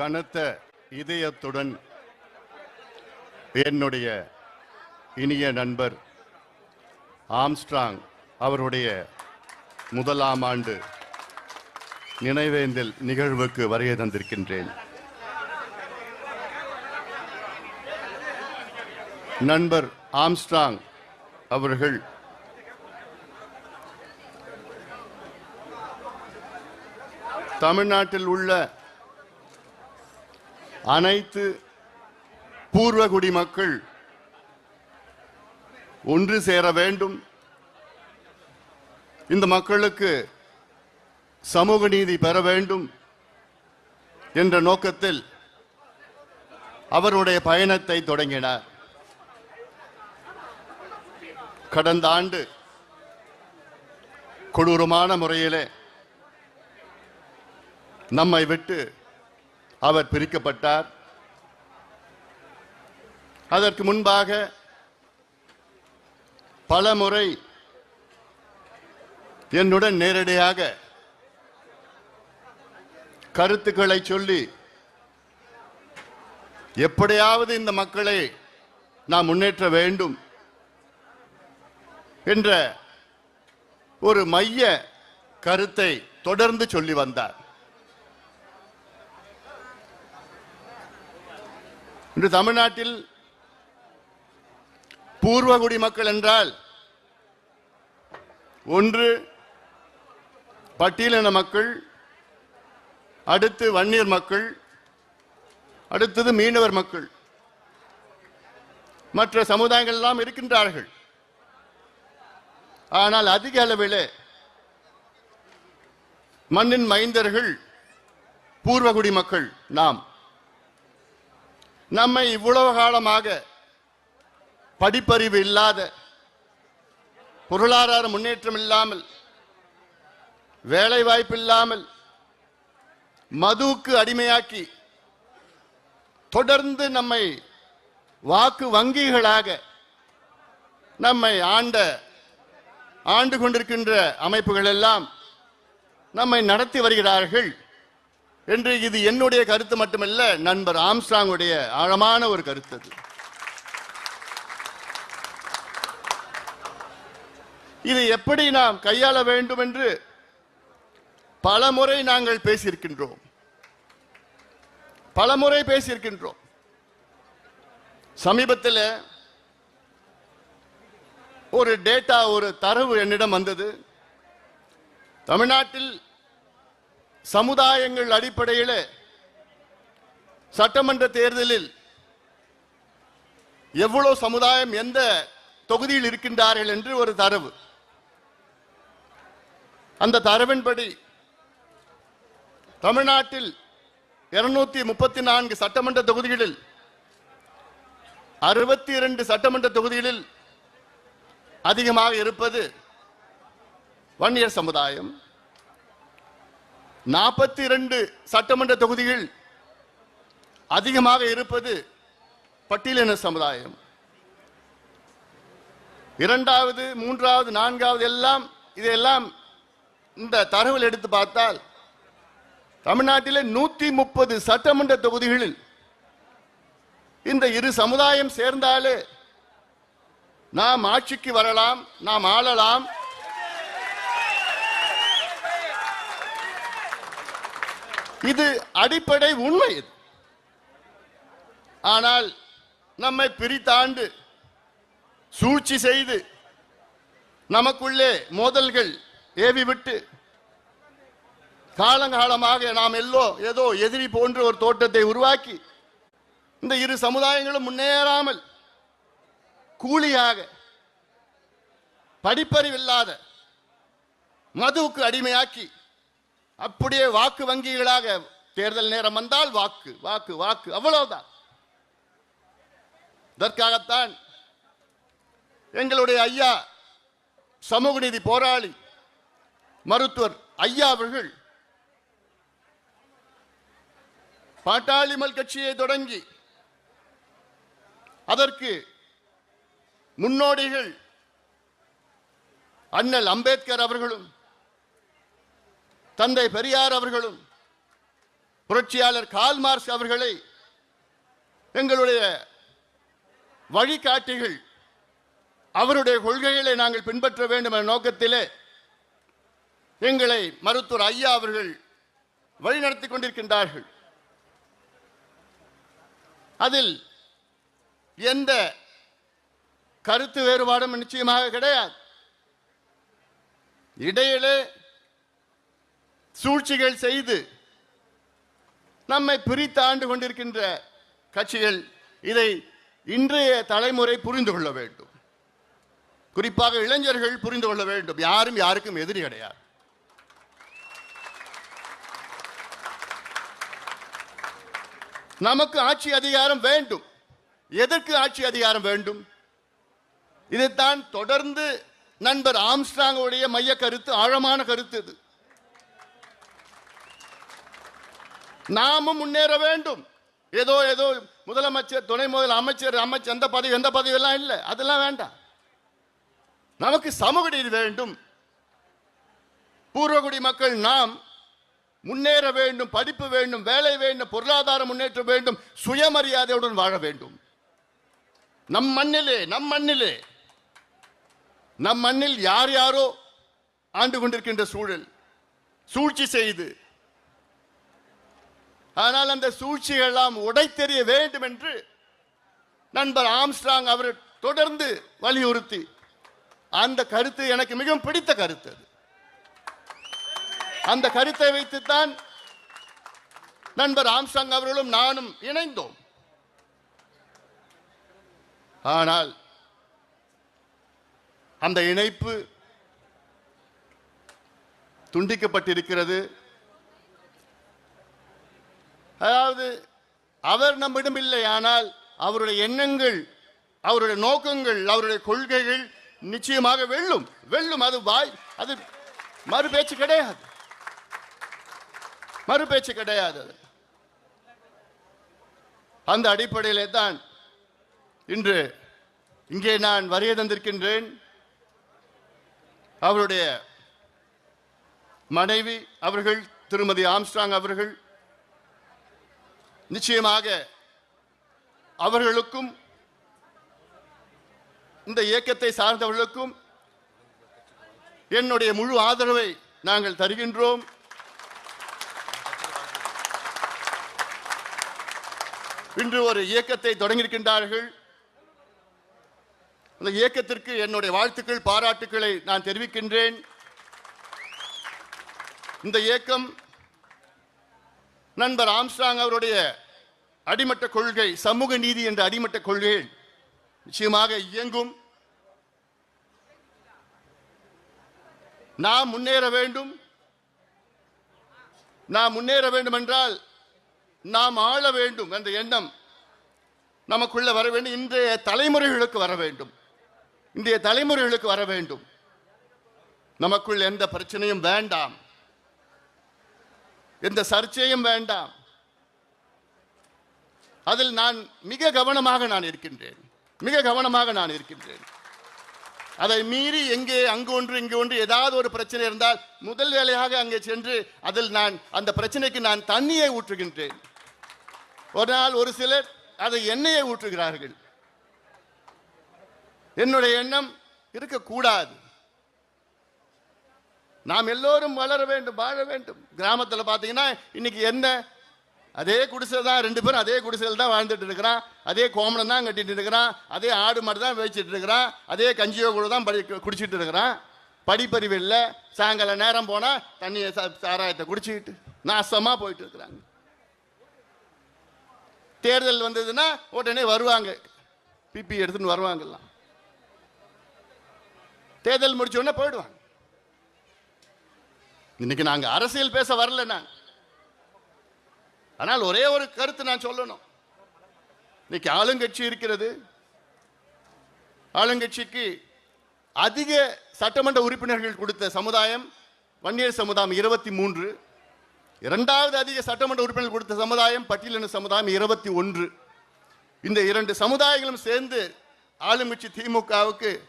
கனத்த இதயத்துடன் என்னுடைய இனிய நண்பர் ஆம்ஸ்ட்ராங் அவருடைய முதலாம் ஆண்டு நினைவேந்தல் நிகழ்வுக்கு வருகை தந்திருக்கின்றேன். நண்பர் ஆம்ஸ்ட்ராங் அவர்கள் தமிழ்நாட்டில் உள்ள அனைத்து பூர்வகுடி மக்கள் ஒன்று சேர வேண்டும். இந்த மக்களுக்கு சமூக நீதி பெற வேண்டும் என்ற நோக்கத்தில் அவருடைய பயணத்தை தொடங்கினார். கடந்த ஆண்டு கொடூரமான முறையிலே நம்மை விட்டு அவர் பிரிக்கப்பட்டார். அதற்கு முன்பாக பல முறை என்னுடன் நேரடியாக கருத்துக்களை சொல்லி எப்படியாவது இந்த மக்களை நாம் முன்னேற்ற வேண்டும் என்ற ஒரு மைய கருத்தை தொடர்ந்து சொல்லி வந்தார். இன்று தமிழ்நாட்டில் பூர்வகுடி மக்கள் என்றால் ஒன்று பட்டியலின மக்கள் அடுத்து வன்னியர் மக்கள் அடுத்தது மீனவர் மக்கள். மற்ற சமுதாயங்கள் எல்லாம் இருக்கின்றார்கள். ஆனால் அதிக அளவில் மண்ணின் மைந்தர்கள் பூர்வகுடி மக்கள் நாம். நம்மை இவ்வளவு காலமாக படிப்பறிவு இல்லாத பொருளாதார முன்னேற்றம் இல்லாமல் வேலை வாய்ப்பு இல்லாமல் மதுவுக்கு அடிமையாக்கி தொடர்ந்து நம்மை வாக்கு வங்கிகளாக நம்மை ஆண்ட ஆண்டு கொண்டிருக்கின்ற அமைப்புகள் எல்லாம் நம்மை நடத்தி வருகிறார்கள். என்று இது என்னுடைய கருத்து மட்டுமல்ல நண்பர் ஆம்ஸ்டாங்குடைய ஆழமான ஒரு கருத்து அது. இதை எப்படி நாம் கையாள வேண்டும் என்று பல முறை நாங்கள் பேசியிருக்கின்றோம். பல முறை பேசியிருக்கின்றோம். சமீபத்தில் ஒரு டேட்டா ஒரு தரவு என்னிடம் வந்தது. தமிழ்நாட்டில் சமுதாயங்கள் அடிப்படையில் சட்டமன்ற தேர்தலில் எவ்வளவு சமுதாயம் எந்த தொகுதியில் இருக்கின்றார்கள் என்று ஒரு தரவு. அந்த தரவின்படி தமிழ்நாட்டில் இருநூத்தி முப்பத்தி நான்கு சட்டமன்ற தொகுதிகளில் அறுபத்தி இரண்டு சட்டமன்ற தொகுதிகளில் அதிகமாக இருப்பது வன்னியர் சமுதாயம் நாற்பத்தி இரண்டு சட்டமன்ற தொகுதிகள் அதிகமாக இருப்பது பட்டியலின சமுதாயம். இரண்டாவது மூன்றாவது நான்காவது எல்லாம் இதெல்லாம் இந்த தரவில் எடுத்து பார்த்தால் தமிழ்நாட்டிலே நூத்தி முப்பது சட்டமன்ற தொகுதிகளில் இந்த இரு சமுதாயம் சேர்ந்தாலே நாம் ஆட்சிக்கு வரலாம் நாம் ஆளலாம். இது அடிப்படை உண்மை இது. ஆனால் நம்மை பிரித்தாண்டு சூழ்ச்சி செய்து நமக்குள்ளே மோதல்கள் ஏவி விட்டு காலங்காலமாக நாம் எல்லோ ஏதோ எதிரி போன்ற ஒரு தோட்டத்தை உருவாக்கி இந்த இரு சமுதாயங்களும் முன்னேறாமல் கூலியாக படிப்பறிவில்லாத மதுவுக்கு அடிமையாக்கி அப்படியே வாக்கு வங்கிகளாக தேர்தல் நேரம் வந்தால் வாக்கு வாக்கு வாக்கு. அவ்வளவுதான். இதற்காகத்தான் எங்களுடைய ஐயா சமூக நீதி போராளி மருத்துவர் ஐயா அவர்கள் பாட்டாளிமல் கட்சியை தொடங்கி அதற்கு முன்னோடிகள் அண்ணல் அம்பேத்கர் அவர்களும் தந்தை பெரியார் அவர்களும் புரட்சியாளர் கால்மார்ஸ் அவர்களை எங்களுடைய வழிகாட்டிகள் அவருடைய கொள்கைகளை நாங்கள் பின்பற்ற வேண்டும் என்ற நோக்கத்திலே எங்களை மருத்துவர் ஐயா அவர்கள் வழிநடத்தி கொண்டிருக்கின்றார்கள். அதில் எந்த கருத்து வேறுபாடும் நிச்சயமாக கிடையாது. இடையிலே சூழ்ச்சிகள் செய்து நம்மை பிரித்து ஆண்டு கொண்டிருக்கின்ற கட்சிகள் இதை இன்றைய தலைமுறை புரிந்து கொள்ள வேண்டும். குறிப்பாக இளைஞர்கள் புரிந்து கொள்ள வேண்டும். யாரும் யாருக்கும் எதிரி கிடையாது. நமக்கு ஆட்சி அதிகாரம் வேண்டும். எதற்கு ஆட்சி அதிகாரம் வேண்டும்? இதைத்தான் தொடர்ந்து நண்பர் ஆம்ஸ்டாங்குடைய மைய கருத்து ஆழமான கருத்து இது. நாமும் முன்னேற வேண்டும். ஏதோ ஏதோ முதலமைச்சர் துணை முதல் அமைச்சர் அமைச்சர் எந்த பதவி எந்த பதவி எல்லாம் இல்லை. அதெல்லாம் வேண்டாம். நமக்கு சமூக நீதி வேண்டும். பூர்வகுடி மக்கள் நாம் முன்னேற வேண்டும் படிப்பு வேண்டும் வேலை வேண்டும் பொருளாதார முன்னேற்றம் வேண்டும் சுயமரியாதையுடன் வாழ வேண்டும். நம் மண்ணிலே நம் மண்ணிலே நம் மண்ணில் யார் யாரோ ஆண்டு கொண்டிருக்கின்ற சூழல் சூழ்ச்சி செய்து ஆனால் அந்த சூழ்ச்சிகள் எல்லாம் உடைத்தெறிய வேண்டும் என்று நண்பர் ஆம்ஸ்ட்ராங் அவர் தொடர்ந்து வலியுறுத்தி. அந்த கருத்து எனக்கு மிகவும் பிடித்த கருத்து அது. அந்த கருத்தை வைத்துத்தான் நண்பர் ஆம்ஸ்ட்ராங் அவர்களும் நானும் இணைந்தோம். ஆனால் அந்த இணைப்பு துண்டிக்கப்பட்டிருக்கிறது. அதாவது அவர் நம்மிடம் இல்லை ஆனால் அவருடைய எண்ணங்கள் அவருடைய நோக்கங்கள் அவருடைய கொள்கைகள் நிச்சயமாக வெல்லும். வெல்லும் அது வாய் அது மறு பேச்சு கிடையாது. மறு பேச்சு கிடையாது அந்த அடிப்படையிலே தான் இன்று இங்கே நான் வரைய தந்திருக்கின்றேன். அவருடைய மனைவி அவர்கள் திருமதி ஆம்ஸ்டாங் அவர்கள் நிச்சயமாக அவர்களுக்கும் இந்த இயக்கத்தை சார்ந்தவர்களுக்கும் என்னுடைய முழு ஆதரவை நாங்கள் தருகின்றோம். இன்று ஒரு இயக்கத்தை தொடங்கியிருக்கின்றார்கள். அந்த இயக்கத்திற்கு என்னுடைய வாழ்த்துக்கள் பாராட்டுக்களை நான் தெரிவிக்கின்றேன். இந்த இயக்கம் நண்பர் ஆம்ஸ்டாங் அவருடைய அடிமட்ட கொள்கை சமூக நீதி என்ற அடிமட்ட கொள்கை நிச்சயமாக இயங்கும். நாம் முன்னேற வேண்டும். நாம் முன்னேற வேண்டும் என்றால் நாம் ஆள வேண்டும் என்ற எண்ணம் நமக்குள்ள வர வேண்டும். இன்றைய தலைமுறைகளுக்கு வர வேண்டும். இன்றைய தலைமுறைகளுக்கு வர வேண்டும். நமக்குள் எந்த பிரச்சனையும் வேண்டாம். எந்த சர்ச்சையும் வேண்டாம். அதில் நான் மிக கவனமாக நான் இருக்கின்றேன். மிக கவனமாக நான் இருக்கின்றேன். அதை மீறி எங்கே அங்கு ஒன்று இங்கு ஒன்று ஏதாவது ஒரு பிரச்சனை இருந்தால் முதல் வேலையாக அங்கே சென்று அதில் நான் அந்த பிரச்சனைக்கு நான் தண்ணியை ஊற்றுகின்றேன். ஒரு நாள் ஒரு சிலர் அதை எண்ணெயை ஊற்றுகிறார்கள். என்னுடைய எண்ணம் இருக்கக்கூடாது. நாம் எல்லோரும் வளர வேண்டும் வாழ வேண்டும். கிராமத்தில் பார்த்தீங்கன்னா இன்னைக்கு என்ன? அதே குடிசை தான் ரெண்டு பேரும் அதே குடிசையில் தான் வாழ்ந்துட்டு இருக்கிறான். அதே கோமணம் தான் கட்டிட்டு இருக்கிறான். அதே ஆடு மாடு தான் வச்சுட்டு இருக்கிறான். அதே கஞ்சியோ கூட தான் படி குடிச்சிட்டு இருக்கிறான். படிப்பறிவு இல்லை. சாயங்கால நேரம் போனால் தண்ணியை சாராயத்தை குடிச்சிக்கிட்டு நாசமாக போயிட்டு இருக்கிறாங்க. தேர்தல் வந்ததுன்னா உடனே வருவாங்க. பிபி எடுத்துன்னு வருவாங்கலாம். தேர்தல் முடிச்ச உடனே போயிடுவாங்க. இன்னைக்கு நாங்க அரசியல் பேச வரல நான். ஆனால் ஒரே ஒரு கருத்து நான் சொல்லணும். இன்னைக்கு ஆளுங்கட்சி இருக்கிறது. ஆளுங்கட்சிக்கு அதிக சட்டமன்ற உறுப்பினர்கள் கொடுத்த சமுதாயம் வன்னியர் சமுதாயம் இருபத்தி மூன்று. இரண்டாவது அதிக சட்டமன்ற உறுப்பினர்கள் கொடுத்த சமுதாயம் பட்டியலின சமுதாயம் இருபத்தி ஒன்று. இந்த இரண்டு சமுதாயங்களும் சேர்ந்து ஆளுங்கட்சி திமுகவுக்கு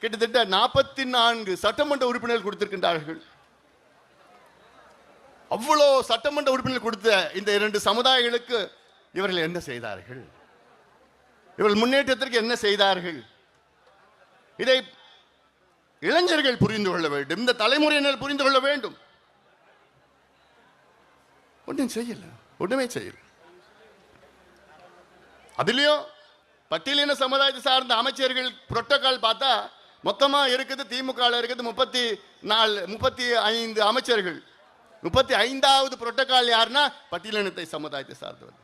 கிட்டத்தட்ட நாற்பத்தி நான்கு சட்டமன்ற உறுப்பினர்கள் கொடுத்திருக்கின்றார்கள். அவ்வளோ சட்டமன்ற உறுப்பினர் கொடுத்த இந்த இரண்டு சமுதாயங்களுக்கு இவர்கள் என்ன செய்தார்கள்? இவர்கள் முன்னேற்றத்திற்கு என்ன செய்தார்கள்? இதை இளைஞர்கள் புரிந்து கொள்ள வேண்டும். இந்த தலைமுறையினர் புரிந்து கொள்ள வேண்டும். ஒன்றும் செய்யல. ஒன்றுமே செய்யல. அதுலயும் பட்டியலின சமுதாயத்தை சார்ந்த அமைச்சர்கள் புரோட்டோகால் பார்த்தா மொத்தமா இருக்குது திமுக இருக்குது முப்பத்தி நாலு முப்பத்தி ஐந்து அமைச்சர்கள். முப்பத்தி ஐந்தாவது புரோட்டோகால் யாருன்னா பட்டியலினத்தை சமுதாயத்தை சார்ந்தவர்.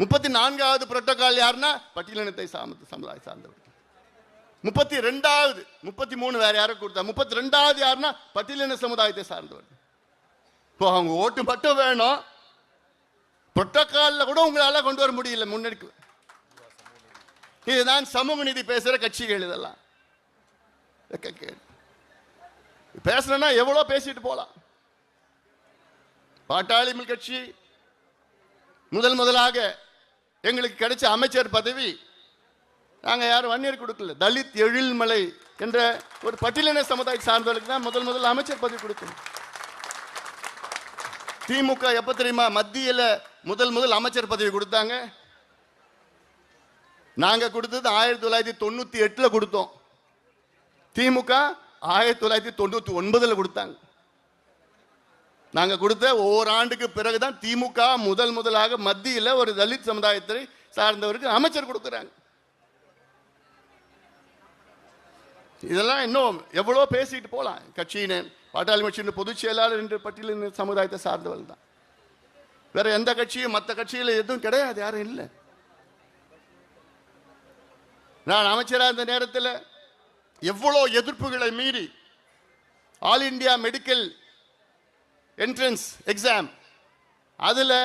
முப்பத்தி நான்காவது புரோட்டோகால் யாருன்னா பட்டியலினத்தை சார்ந்த சமுதாய சார்ந்தவர். முப்பத்தி ரெண்டாவது முப்பத்தி மூணு வேற யாரும் கொடுத்தா முப்பத்தி ரெண்டாவது யாருன்னா பட்டியலின சமுதாயத்தை சார்ந்தவர். இப்போ அவங்க ஓட்டு மட்டும் வேணும். புரோட்டோகாலில் கூட உங்களால கொண்டு வர முடியல முன்னெடுக்கு. இதுதான் சமூக நீதி பேசுகிற கட்சிகள் இதெல்லாம். பேசணும்னா எவ்வளோ பேசிட்டு போகலாம். பாட்டாளி மக்கள் கட்சி முதல் முதலாக எங்களுக்கு கிடைச்ச அமைச்சர் பதவி நாங்கள் யாரும் வன்னியர் கொடுக்கல. தலித் எழில்மலை என்ற ஒரு பட்டியலின சமுதாய சார்ந்தவர்களுக்கு தான் முதல் முதல் அமைச்சர் பதவி கொடுக்கணும். திமுக எப்ப தெரியுமா மத்தியில் முதல் முதல் அமைச்சர் பதவி கொடுத்தாங்க. நாங்கள் கொடுத்தது ஆயிரத்தி தொள்ளாயிரத்தி தொண்ணூற்றி எட்டில் கொடுத்தோம். திமுக ஆயிரத்தி தொள்ளாயிரத்தி தொண்ணூற்றி ஒன்பதில் கொடுத்தாங்க. நாங்கள் கொடுத்த ஓராண்டுக்கு பிறகுதான் திமுக முதல் முதலாக மத்தியில் ஒரு தலித் சமுதாயத்தை சார்ந்தவருக்கு அமைச்சர் கொடுக்குறாங்க. இதெல்லாம் இன்னும் எவ்வளோ பேசிட்டு போகலாம் கட்சியினர் பாட்டாளி கட்சியின் பொதுச் செயலாளர் என்ற பட்டியலின சமுதாயத்தை சார்ந்தவர்கள் தான். வேற எந்த கட்சியும் மற்ற கட்சியில் எதுவும் கிடையாது யாரும் இல்லை. நான் அமைச்சராக இருந்த நேரத்தில் எவ்வளோ எதிர்ப்புகளை மீறி all India medical entrance exam அதில்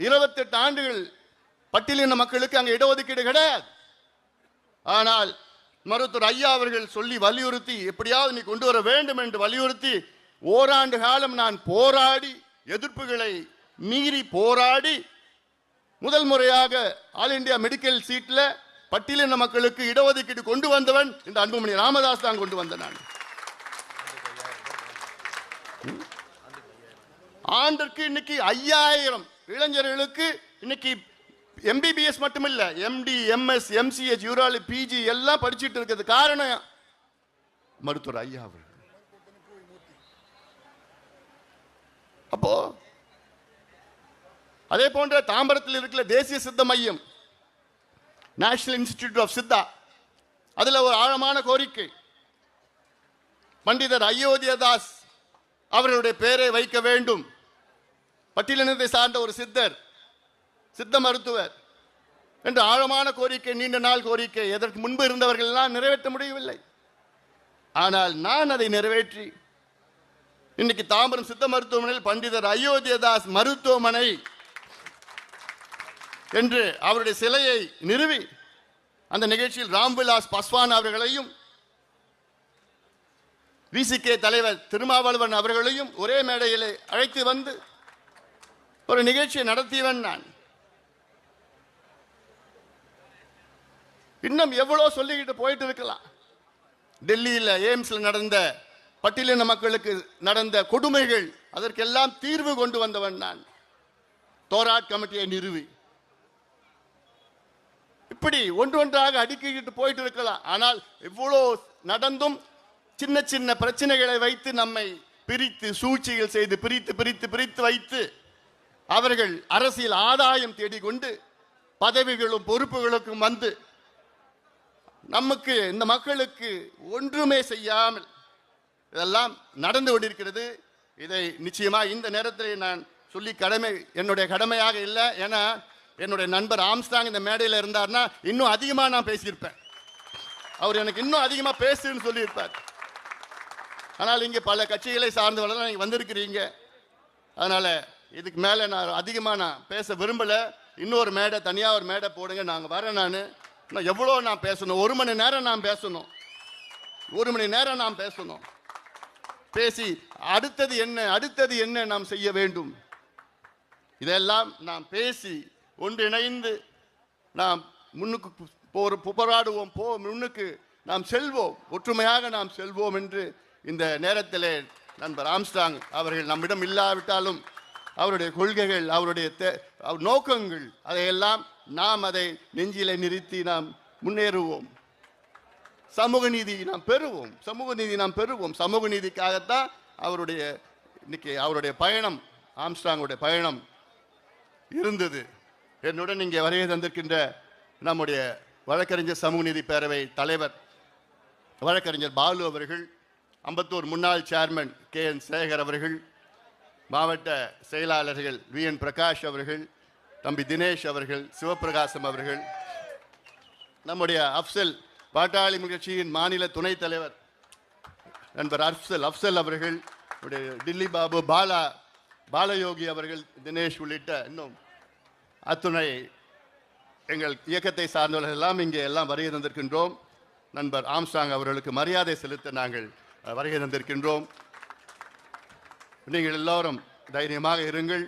இருபத்தெட்டு ஆண்டுகள் பட்டியலின மக்களுக்கு அங்கே இடஒதுக்கீடு கிடையாது. ஆனால் மருத்துவர் ஐயா அவர்கள் சொல்லி வலியுறுத்தி எப்படியாவது நீ கொண்டு வர வேண்டும் என்று வலியுறுத்தி ஓராண்டு காலம் நான் போராடி எதிர்ப்புகளை மீறி போராடி முதல் முறையாக ஆல் இந்தியா மெடிக்கல் சீட்டில் பட்டியலின மக்களுக்கு இடஒதுக்கீடு கொண்டு வந்தவன் இந்த அன்புமணி ராமதாஸ் தான் கொண்டு வந்த நான். ஆண்டிற்கு இன்னைக்கு ஐயாயிரம் இளைஞர்களுக்கு இன்னைக்கு எம்பிபிஎஸ் மட்டுமில்ல MD MS MCh urology PG எல்லாம் படிச்சுட்டு இருக்கிறது. காரணம் மருத்துவர் ஐயா அவர்கள். அப்போ அதே போன்ற தாம்பரத்தில் இருக்கிற தேசிய சித்த மையம் நேஷனல் இன்ஸ்டிடியூட் ஆஃப் சித்தா அதுல ஒரு ஆழமான கோரிக்கை. பண்டிதர் அயோத்தியதாஸ் அவர்களுடைய பெயரை வைக்க வேண்டும். பட்டியலினத்தை சார்ந்த ஒரு சித்தர் சித்த மருத்துவர் என்று ஆழமான கோரிக்கை நீண்ட நாள் கோரிக்கை எதற்கு முன்பு இருந்தவர்கள் எல்லாம் நிறைவேற்ற முடியவில்லை. ஆனால் நான் அதை நிறைவேற்றி இன்னைக்கு தாம்பரம் சித்த மருத்துவமனையில் பண்டிதர் அயோத்தியதாஸ் மருத்துவமனை என்று அவருடைய சிலையை நிறுவி அந்த நிகழ்ச்சியில் ராம்விலாஸ் பஸ்வான் அவர்களையும் விசிகே தலைவர் திருமாவளவன் அவர்களையும் ஒரே மேடையிலே அழைத்து வந்து ஒரு நிகழ்ச்சியை நடத்தியவன் நான். இன்னும் எவ்வளோ சொல்லிக்கிட்டு போயிட்டு இருக்கலாம் டெல்லியில் எய்ம்ஸில் நடந்த பட்டியலின மக்களுக்கு நடந்த கொடுமைகள் அதற்கெல்லாம் தீர்வு கொண்டு வந்தவன் நான். தோராட் கமிட்டியை நிறுவி. இப்படி ஒன்று ஒன்றாக அடுக்கிக்கிட்டு போயிட்டு இருக்கலாம் ஆனால் எவ்வளோ நடந்தும் சின்ன சின்ன பிரச்சனைகளை வைத்து நம்மை பிரித்து சூழ்ச்சிகள் செய்து பிரித்து பிரித்து பிரித்து வைத்து அவர்கள் அரசியல் ஆதாயம் தேடிக்கொண்டு பதவிகளும் பொறுப்புகளுக்கும் வந்து நமக்கு இந்த மக்களுக்கு ஒன்றுமே செய்யாமல் இதெல்லாம் நடந்து கொண்டிருக்கிறது. இதை நிச்சயமா இந்த நேரத்தில் நான் சொல்லி கடமை என்னுடைய கடமையாக இல்லை. ஏன்னா என்னுடைய நண்பர் ஆம்ஸ்டாங் இந்த மேடையில் இருந்தார்னா இன்னும் அதிகமாக நான் பேசியிருப்பேன். அவர் எனக்கு இன்னும் அதிகமாக பேசுன்னு சொல்லியிருப்பார். ஆனால் இங்கே பல கட்சிகளை சார்ந்தவர்கள் நீங்கள் வந்திருக்கிறீங்க. அதனால் இதுக்கு மேலே நான் அதிகமாக நான் பேச விரும்பலை. இன்னொரு மேடை தனியாக ஒரு மேடை போடுங்க நாங்கள் வரேன் நான். நான் எவ்வளோ நான் பேசணும்? ஒரு மணி நேரம் நான் பேசணும். ஒரு மணி நேரம் நாம் பேசணும். பேசி அடுத்தது என்ன அடுத்தது என்ன நாம் செய்ய வேண்டும்? இதெல்லாம் நாம் பேசி ஒன்றிணைந்து நாம் முன்னுக்கு போர் போராடுவோம் போ முன்னுக்கு நாம் செல்வோம். ஒற்றுமையாக நாம் செல்வோம் என்று இந்த நேரத்தில் நண்பர் ஆம்ஸ்டாங் அவர்கள் நம்மிடம் இல்லாவிட்டாலும் அவருடைய கொள்கைகள் அவருடைய அவர் நோக்கங்கள் அதையெல்லாம் நாம் அதை நெஞ்சிலே நிறுத்தி நாம் முன்னேறுவோம். சமூக நீதி நாம் பெறுவோம். சமூக நீதி நாம் பெறுவோம். சமூக நீதிக்காகத்தான் அவருடைய இன்னைக்கு அவருடைய பயணம் ஆம்ஸ்டாங்குடைய பயணம் இருந்தது. என்னுடன் இங்கே வருகை தந்திருக்கின்ற நம்முடைய வழக்கறிஞர் சமூக நீதி பேரவை தலைவர் வழக்கறிஞர் பாலு அவர்கள் அம்பத்தூர் முன்னாள் சேர்மன் கே என் சேகர் அவர்கள் மாவட்ட செயலாளர்கள் வி. என். பிரகாஷ் அவர்கள் தம்பி தினேஷ் அவர்கள் சிவபிரகாசம் அவர்கள் நம்முடைய அப்சல் பாட்டாளி நிகழ்ச்சியின் மாநில துணைத் தலைவர் நண்பர் அப்சல் அப்சல் அவர்கள் நம்முடைய டில்லி பாபு பாலா பாலயோகி அவர்கள் தினேஷ் உள்ளிட்ட இன்னும் அத்துணை எங்கள் இயக்கத்தை சார்ந்தவர்கள் எல்லாம் இங்கே எல்லாம் வருகை தந்திருக்கின்றோம். நண்பர் ஆம்ஸ்டாங் அவர்களுக்கு மரியாதை செலுத்த நாங்கள் வருகை தந்திருக்கின்றோம். நீங்கள் எல்லோரும் தைரியமாக இருங்கள்.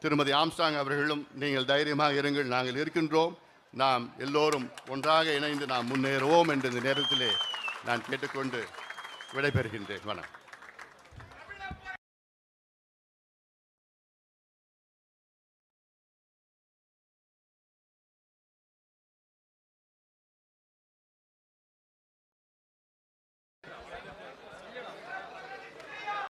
திருமதி ஆம்சாங் அவர்களும் நீங்கள் தைரியமாக இருங்கள். நாங்கள் இருக்கின்றோம். நாம் எல்லோரும் ஒன்றாக இணைந்து நாம் முன்னேறுவோம் என்ற இந்த நேரத்திலே நான் கேட்டுக்கொண்டு விடைபெறுகின்றேன். வணக்கம்.